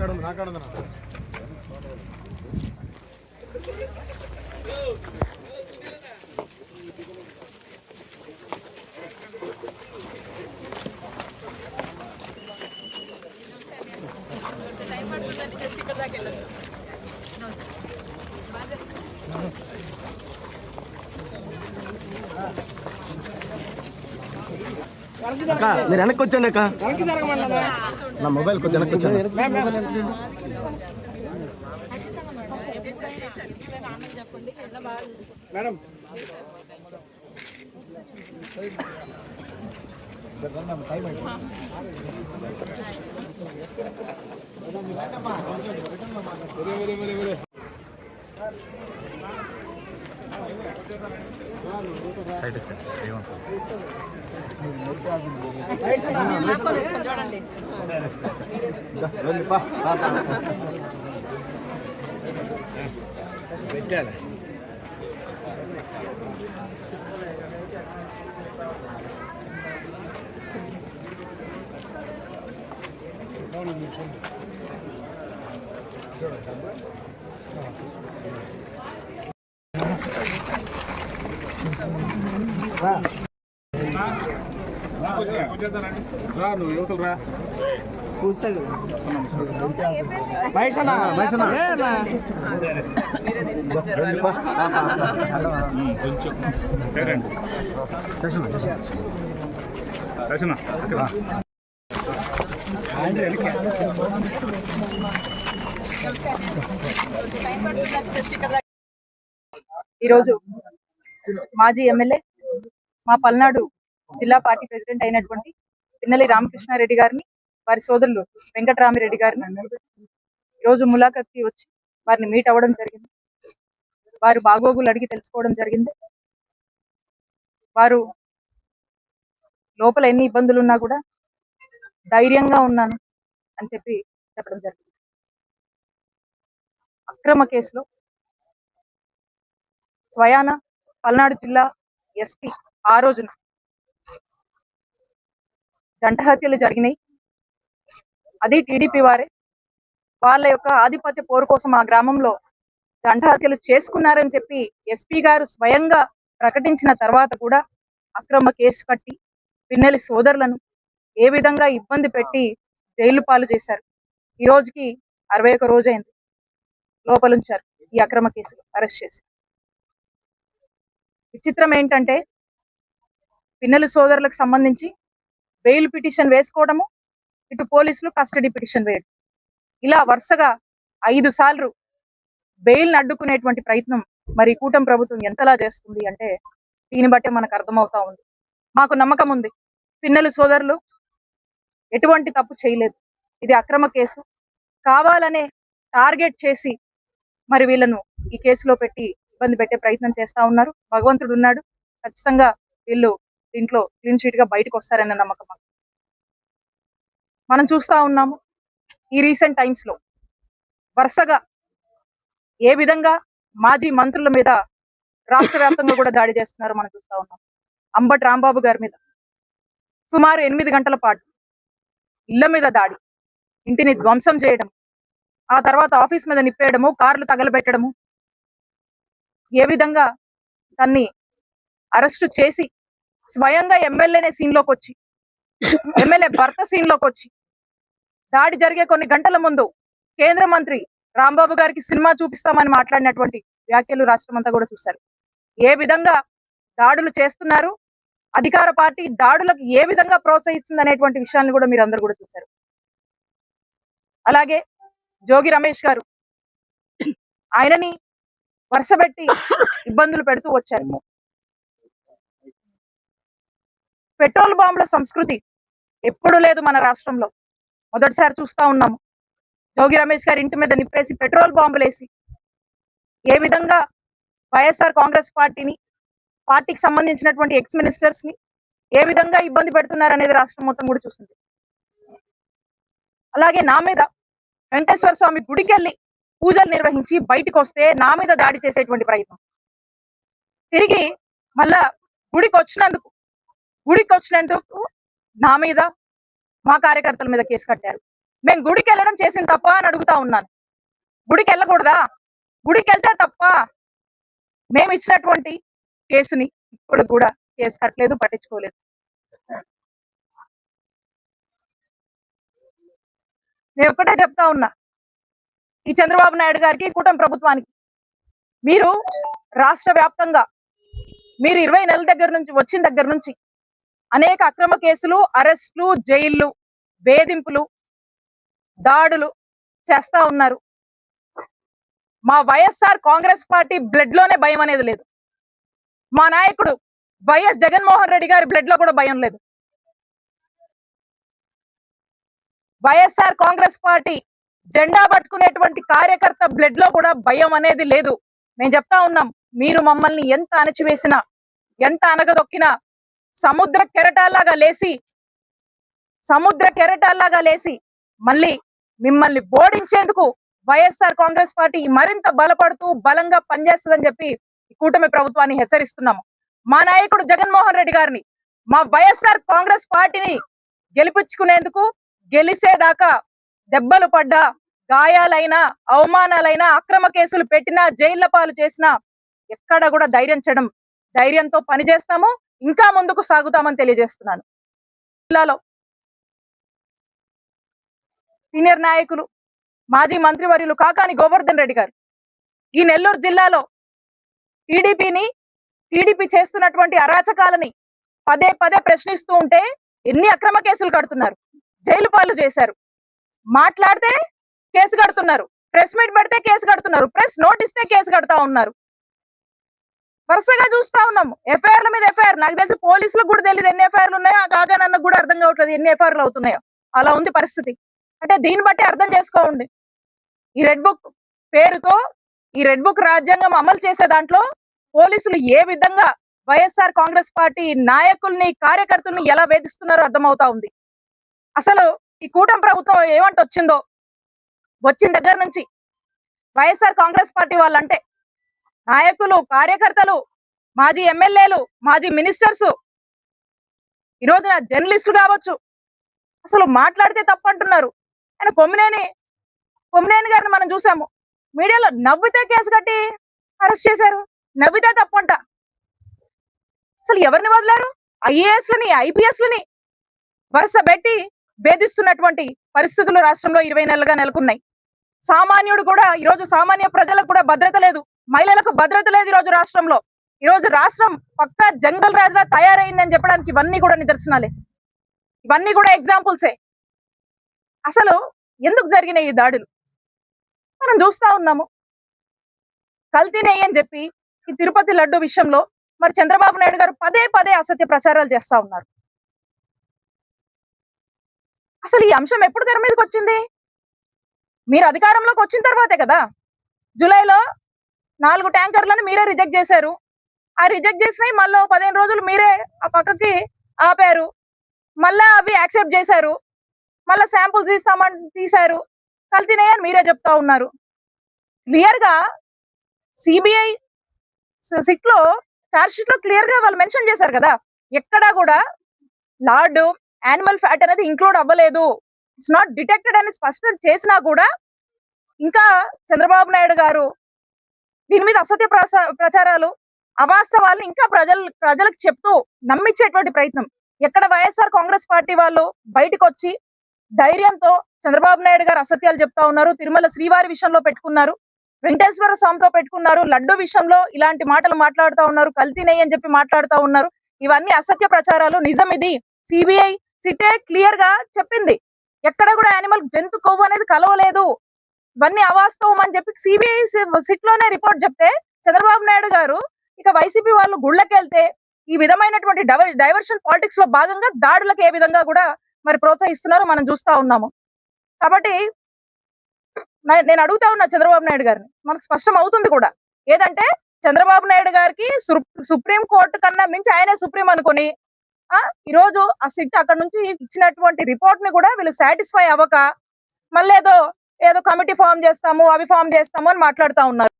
கடந்தனா கடந்தனா Thank you. అక్క మీరు వెనక్కి వచ్చండి అక్క. నా మొబైల్ కొద్దిగా వెనక్కి వచ్చాను మేడం. సైడ్ వచ్చాను ఏమంటారు పెట్టాలి రా నువ్వు యువతలు రా కొంచెం సరేండి రచన ఈరోజు మాజీ ఎమ్మెల్యే మా పల్నాడు జిల్లా పార్టీ ప్రెసిడెంట్ అయినటువంటి పిన్నెల్లి రామకృష్ణారెడ్డి గారిని వారి సోదరులు వెంకటరామిరెడ్డి గారిని ఈరోజు ములాఖత్కి వచ్చి వారిని మీట్ అవ్వడం జరిగింది. వారు బాగోగులు అడిగి తెలుసుకోవడం జరిగింది. వారు లోపల ఎన్ని ఇబ్బందులు ఉన్నా కూడా ధైర్యంగా ఉన్నాను అని చెప్పి చెప్పడం జరిగింది. అక్రమ కేసులో స్వయాన పల్నాడు జిల్లా ఎస్పీ ఆ రోజున జంట హత్యలు జరిగినాయి. అది టీడీపీ వారే వాళ్ళ యొక్క ఆధిపత్య పోరు కోసం ఆ గ్రామంలో జంట హత్యలు చేసుకున్నారని చెప్పి ఎస్పీ గారు స్వయంగా ప్రకటించిన తర్వాత కూడా అక్రమ కేసు కట్టి పిన్నెలి సోదరులను ఏ విధంగా ఇబ్బంది పెట్టి జైలు పాలు చేశారు. ఈ రోజుకి అరవై ఒక రోజైంది. లోపలుంచారు ఈ అక్రమ కేసులు అరెస్ట్ చేసి. విచిత్రం ఏంటంటే పిన్నెల సోదరులకు సంబంధించి బెయిల్ పిటిషన్ వేసుకోవడము ఇటు పోలీసులు కస్టడీ పిటిషన్ వేయడం. ఇలా వరుసగా ఐదు సార్లు బెయిల్ అడ్డుకునేటువంటి ప్రయత్నం మరి కూటమి ప్రభుత్వం ఎంతలా చేస్తుంది అంటే దీన్ని బట్టే మనకు అర్థమవుతా ఉంది. మాకు నమ్మకం ఉంది. పిన్నలు సోదరులు ఎటువంటి తప్పు చేయలేదు. ఇది అక్రమ కేసు. కావాలనే టార్గెట్ చేసి మరి వీళ్ళను ఈ కేసులో పెట్టి ఇబ్బంది పెట్టే ప్రయత్నం చేస్తా ఉన్నారు. భగవంతుడు ఉన్నాడు. ఖచ్చితంగా వీళ్ళు దీంట్లో క్లీన్ షీట్గా బయటకు వస్తారన్న నమ్మకం మాకు. మనం చూస్తా ఉన్నాము ఈ రీసెంట్ టైమ్స్లో వరుసగా ఏ విధంగా మాజీ మంత్రుల మీద రాష్ట్ర వ్యాప్తంగా కూడా దాడి చేస్తున్నారు మనం చూస్తా ఉన్నాం అంబటి రాంబాబు గారి మీద సుమారు ఎనిమిది గంటల పాటు ఇళ్ళ మీద దాడి ఇంటిని ధ్వంసం చేయడం ఆ తర్వాత ఆఫీస్ మీద నిప్పేయడము కార్లు తగలబెట్టడము ఏ విధంగా తన్ని అరెస్టు చేసి స్వయంగా ఎమ్మెల్యేనే సీన్లోకి వచ్చి. ఎమ్మెల్యే భర్త సీన్లోకి వచ్చి. దాడి జరిగే కొన్ని గంటల ముందు కేంద్ర మంత్రి రాంబాబు గారికి సినిమా చూపిస్తామని మాట్లాడినటువంటి వ్యాఖ్యలు రాష్ట్రం అంతా కూడా చూశారు. ఏ విధంగా దాడులు చేస్తున్నారు? అధికార పార్టీ దాడులకు ఏ విధంగా ప్రోత్సహిస్తుంది అనేటువంటి విషయాన్ని కూడా మీరు అందరు కూడా చూశారు. అలాగే జోగి రమేష్ గారు ఆయనని వరుసబెట్టి ఇబ్బందులు పెడుతూ వచ్చారు. పెట్రోల్ బాంబుల సంస్కృతి ఎప్పుడు లేదు మన రాష్ట్రంలో. మొదటిసారి చూస్తా ఉన్నాము. జోగి రమేష్ గారి ఇంటి మీద నిప్పేసి పెట్రోల్ బాంబులేసి ఏ విధంగా వైఎస్ఆర్ కాంగ్రెస్ పార్టీని పార్టీకి సంబంధించినటువంటి ఎక్స్ మినిస్టర్స్ని ఏ విధంగా ఇబ్బంది పెడుతున్నారు అనేది రాష్ట్రం మొత్తం కూడా చూస్తుంది అలాగే నా మీద వెంకటేశ్వర స్వామి గుడికి వెళ్ళి పూజలు నిర్వహించి బయటకు వస్తే నా మీద దాడి చేసేటువంటి ప్రయత్నం. తిరిగి మళ్ళా గుడికి వచ్చినందుకు గుడికి వచ్చినందుకు నా మీద మా కార్యకర్తల మీద కేసు కట్టారు. మేము గుడికి వెళ్ళడం చేసిన తప్ప అని అడుగుతా ఉన్నాను. గుడికి వెళ్ళకూడదా గుడికి వెళ్తే తప్ప మేము ఇచ్చినటువంటి కేసుని ఇప్పుడు కూడా కేసు కట్టలేదు పట్టించుకోలేదు. నేను ఒక్కటే చెప్తా ఉన్నా. ఈ చంద్రబాబు నాయుడు గారికి కూటమి ప్రభుత్వానికి మీరు రాష్ట్ర వ్యాప్తంగా మీరు ఇరవై నెలల దగ్గర నుంచి వచ్చిన దగ్గర నుంచి అనేక అక్రమ కేసులు అరెస్టులు జైళ్ళు వేధింపులు దాడులు చేస్తా ఉన్నారు. మా వైఎస్ఆర్ కాంగ్రెస్ పార్టీ బ్లడ్లోనే భయం అనేది లేదు. మా నాయకుడు వైఎస్ జగన్మోహన్ రెడ్డి గారి బ్లడ్లో కూడా భయం లేదు. వైఎస్ఆర్ కాంగ్రెస్ పార్టీ జెండా పట్టుకునేటువంటి కార్యకర్త బ్లడ్లో కూడా భయం అనేది లేదు. మేము చెప్తా ఉన్నాం మీరు మమ్మల్ని ఎంత అణచివేసినా ఎంత అనగదొక్కినా సముద్ర కెరటాల్లాగా లేసి సముద్ర కెరటాల్లాగా లేచి మళ్ళీ మిమ్మల్ని ఓడించేందుకు వైఎస్ఆర్ కాంగ్రెస్ పార్టీ మరింత బలపడుతూ బలంగా పనిచేస్తుందని చెప్పి ఈ కూటమి ప్రభుత్వాన్ని హెచ్చరిస్తున్నాము మా నాయకుడు జగన్మోహన్ రెడ్డి గారిని మా వైఎస్ఆర్ కాంగ్రెస్ పార్టీని గెలిపించుకునేందుకు గెలిసేదాకా దెబ్బలు పడ్డా గాయాలైనా అవమానాలైనా అక్రమ కేసులు పెట్టినా జైళ్ళ పాలు చేసినా ఎక్కడ కూడా ధైర్యం చేయడం ధైర్యంతో పనిచేస్తాము. ఇంకా ముందుకు సాగుతామని తెలియజేస్తున్నాను. జిల్లాలో సీనియర్ నాయకులు మాజీ మంత్రివర్యులు కాకాని గోవర్ధన్ రెడ్డి గారు. ఈ నెల్లూరు జిల్లాలో టీడీపీని టీడీపీ చేస్తున్నటువంటి అరాచకాలని పదే పదే ప్రశ్నిస్తూ ఉంటే ఎన్ని అక్రమ కేసులు కడుతున్నారు? జైలు పాలు చేశారు. మాట్లాడితే కేసు కడుతున్నారు. ప్రెస్ మీట్ పెడితే కేసు కడుతున్నారు. ప్రెస్ నోట్ ఇస్తే కేసు కడతా ఉన్నారు. వరుసగా చూస్తా ఉన్నాము. ఎఫ్ఐఆర్ల మీద ఎఫ్ఐఆర్. నాకు తెలిసి పోలీసులకు కూడా తెలియదు ఎన్ని ఎఫ్ఐఆర్లు ఉన్నాయో. కాగా నన్ను కూడా అర్థం కావట్లేదు ఎన్ని ఎఫ్ఐఆర్లు అవుతున్నాయో. అలా ఉంది పరిస్థితి. అంటే దీన్ని బట్టి అర్థం చేసుకోండి. ఈ రెడ్ బుక్ పేరుతో ఈ రెడ్ బుక్ రాజ్యాంగం అమలు చేసే దాంట్లో పోలీసులు ఏ విధంగా వైఎస్ఆర్ కాంగ్రెస్ పార్టీ నాయకుల్ని కార్యకర్తల్ని ఎలా వేధిస్తున్నారో అర్థమవుతా ఉంది. అసలు ఈ కూటమి ప్రభుత్వం ఏమంట వచ్చిందో వచ్చిన దగ్గర నుంచి వైఎస్ఆర్ కాంగ్రెస్ పార్టీ వాళ్ళంటే నాయకులు కార్యకర్తలు మాజీ ఎమ్మెల్యేలు మాజీ మినిస్టర్స్. ఈ రోజున జర్నలిస్టులు కావచ్చు. అసలు మాట్లాడితే తప్పు అంటున్నారు ఆయన కొమ్మినేని కొమ్మినేని గారిని మనం చూసాము. మీడియాలో నవ్వితే కేసు కట్టి అరెస్ట్ చేశారు. నవ్వితే తప్పంట. అసలు ఎవరిని వదిలారు? ఐఏఎస్ ఐపీఎస్లని వరుస పెట్టి భేదిస్తున్నటువంటి పరిస్థితులు రాష్ట్రంలో ఇరవై నెలలుగా నెలకొన్నాయి. సామాన్యుడు కూడా ఈ రోజు సామాన్య ప్రజలకు కూడా భద్రత లేదు. మహిళలకు భద్రత లేదు ఈ రోజు రాష్ట్రంలో. ఈ రోజు రాష్ట్రం పక్కా జంగల్ రాజులా తయారైందని చెప్పడానికి ఇవన్నీ కూడా నిదర్శనాలే. ఇవన్నీ కూడా ఎగ్జాంపుల్సే. అసలు ఎందుకు జరిగినాయి ఈ దాడులు? మనం చూస్తా ఉన్నాము. కల్తీనేయి అని చెప్పి ఈ తిరుపతి లడ్డు విషయంలో మరి చంద్రబాబు నాయుడు గారు పదే పదే అసత్య ప్రచారాలు చేస్తా ఉన్నారు. అసలు ఈ అంశం ఎప్పుడు తెర మీదకి వచ్చింది? మీరు అధికారంలోకి వచ్చిన తర్వాతే కదా? జూలైలో నాలుగు ట్యాంకర్లను మీరే రిజెక్ట్ చేశారు. ఆ రిజెక్ట్ చేసినవి మళ్ళీ పదిహేను రోజులు మీరే ఆ పక్కకి ఆపారు. మళ్ళా అవి యాక్సెప్ట్ చేశారు. మళ్ళా శాంపుల్ తీస్తామని తీశారు. కల్తీనే అని మీరే చెప్తా ఉన్నారు. క్లియర్గా సిబిఐ సిక్లో లో క్లియర్గా లో క్లియర్ వాళ్ళు మెన్షన్ చేశారు కదా. ఎక్కడా కూడా లార్డ్ యానిమల్ ఫ్యాట్ అనేది ఇంక్లూడ్ అవ్వలేదు. ఇట్స్ నాట్ డిటెక్టెడ్ అని స్పష్టం చేసినా కూడా ఇంకా చంద్రబాబు నాయుడు గారు దీని మీద అసత్య ప్రచారాలు అవాస్తవాలను ఇంకా ప్రజలు ప్రజలకు చెప్తూ నమ్మించేటువంటి ప్రయత్నం. ఎక్కడ వైఎస్ఆర్ కాంగ్రెస్ పార్టీ వాళ్ళు బయటకు వచ్చి ధైర్యంతో చంద్రబాబు నాయుడు గారు అసత్యాలు చెప్తా ఉన్నారు తిరుమల శ్రీవారి విషయంలో పెట్టుకున్నారు వెంకటేశ్వర స్వామితో పెట్టుకున్నారు లడ్డు విషయంలో ఇలాంటి మాటలు మాట్లాడుతూ ఉన్నారు కల్తీ నెయ్యి అని చెప్పి మాట్లాడుతూ ఉన్నారు. ఇవన్నీ అసత్య ప్రచారాలు. నిజం ఇది. సిబిఐ సిటే క్లియర్గా చెప్పింది. ఎక్కడ కూడా యానిమల్ జంతు కొవ్వు అనేది కలవలేదు. ఇవన్నీ అవాస్తవం అని చెప్పి సిబిఐ సిట్లోనే రిపోర్ట్ చెప్తే చంద్రబాబు నాయుడు గారు ఇక వైసీపీ వాళ్ళు గుళ్ళకి వెళ్తే ఈ విధమైనటువంటి డైవర్షన్ పాలిటిక్స్లో భాగంగా దాడులకు ఏ విధంగా కూడా మరి ప్రోత్సహిస్తున్నారో మనం చూస్తా ఉన్నాము. కాబట్టి నేను అడుగుతా ఉన్నా చంద్రబాబు నాయుడు గారిని మనకు స్పష్టం అవుతుంది కూడా. ఏదంటే చంద్రబాబు నాయుడు గారికి సు- సుప్రీం కోర్టు కన్నా మించి ఆయనే సుప్రీం అనుకుని ఆ ఈ రోజు ఆ సిట్ అక్కడ నుంచి ఇచ్చినటువంటి రిపోర్ట్ని కూడా వీళ్ళు సాటిస్ఫై అవ్వక మళ్ళీ ఏదో ఏదో కమిటీ ఫామ్ చేస్తాము అవి ఫామ్ చేస్తాము అని మాట్లాడుతా ఉన్నారు.